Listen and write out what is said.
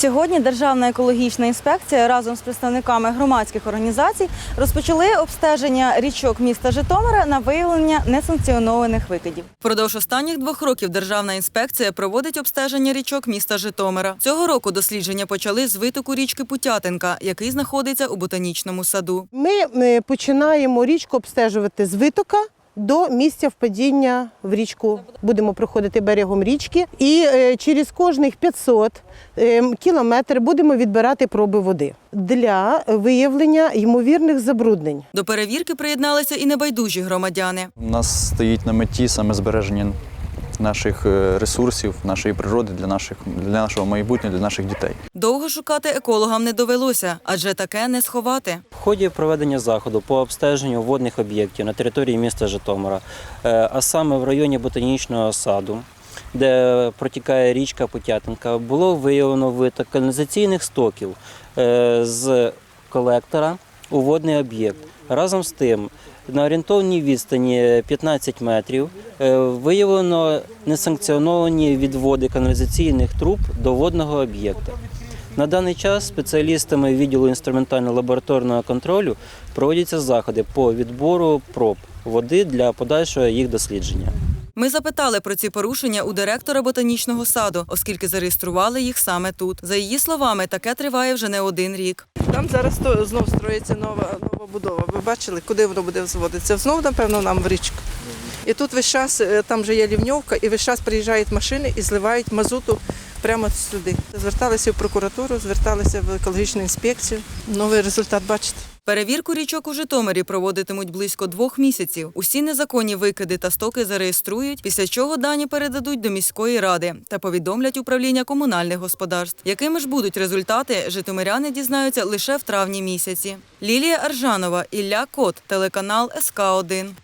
Сьогодні Державна екологічна інспекція разом з представниками громадських організацій розпочали обстеження річок міста Житомира на виявлення несанкціонованих викидів. Впродовж останніх двох років Державна інспекція проводить обстеження річок міста Житомира. Цього року дослідження почали з витоку річки Путятинка, який знаходиться у ботанічному саду. Ми е, починаємо річку обстежувати з витока. До місця впадіння в річку будемо проходити берегом річки, і е, через кожних 500 е, кілометрів будемо відбирати проби води для виявлення ймовірних забруднень. До перевірки приєдналися і небайдужі громадяни. У нас стоїть на меті саме збереження наших е, ресурсів, нашої природи для наших для нашого майбутнього, для наших дітей. Довго шукати екологам не довелося, адже таке не сховати. Ході проведення заходу по обстеженню водних об'єктів на території міста Житомира, е, а саме в районі ботанічного саду, де протікає річка Путятинка, було виявлено виток каналізаційних стоків е, з колектора у водний об'єкт. Разом з тим, на орієнтовній відстані 15 метрів е, виявлено несанкціоновані відводи каналізаційних труб до водного об'єкта. На даний час спеціалістами відділу інструментально-лабораторного контролю проводяться заходи по відбору проб води для подальшого їх дослідження. Ми запитали про ці порушення у директора ботанічного саду, оскільки зареєстрували їх саме тут. За її словами, таке триває вже не один рік. Там зараз знов строїться нова, нова будова. Ви бачили, куди воно буде зводитися? Знов, напевно, нам в річку. І тут весь час, е, там вже є лівньовка, і весь час приїжджають машини і зливають мазуту прямо сюди. Зверталися в прокуратуру, зверталися в екологічну інспекцію. Новий результат бачите. Перевірку річок у Житомирі проводитимуть близько двох місяців. Усі незаконні викиди та стоки зареєструють, після чого дані передадуть до міської ради та повідомлять управління комунальних господарств. Якими ж будуть результати, житомиряни дізнаються лише в травні місяці. Лілія Аржанова, Ілля Кот, телеканал СК 1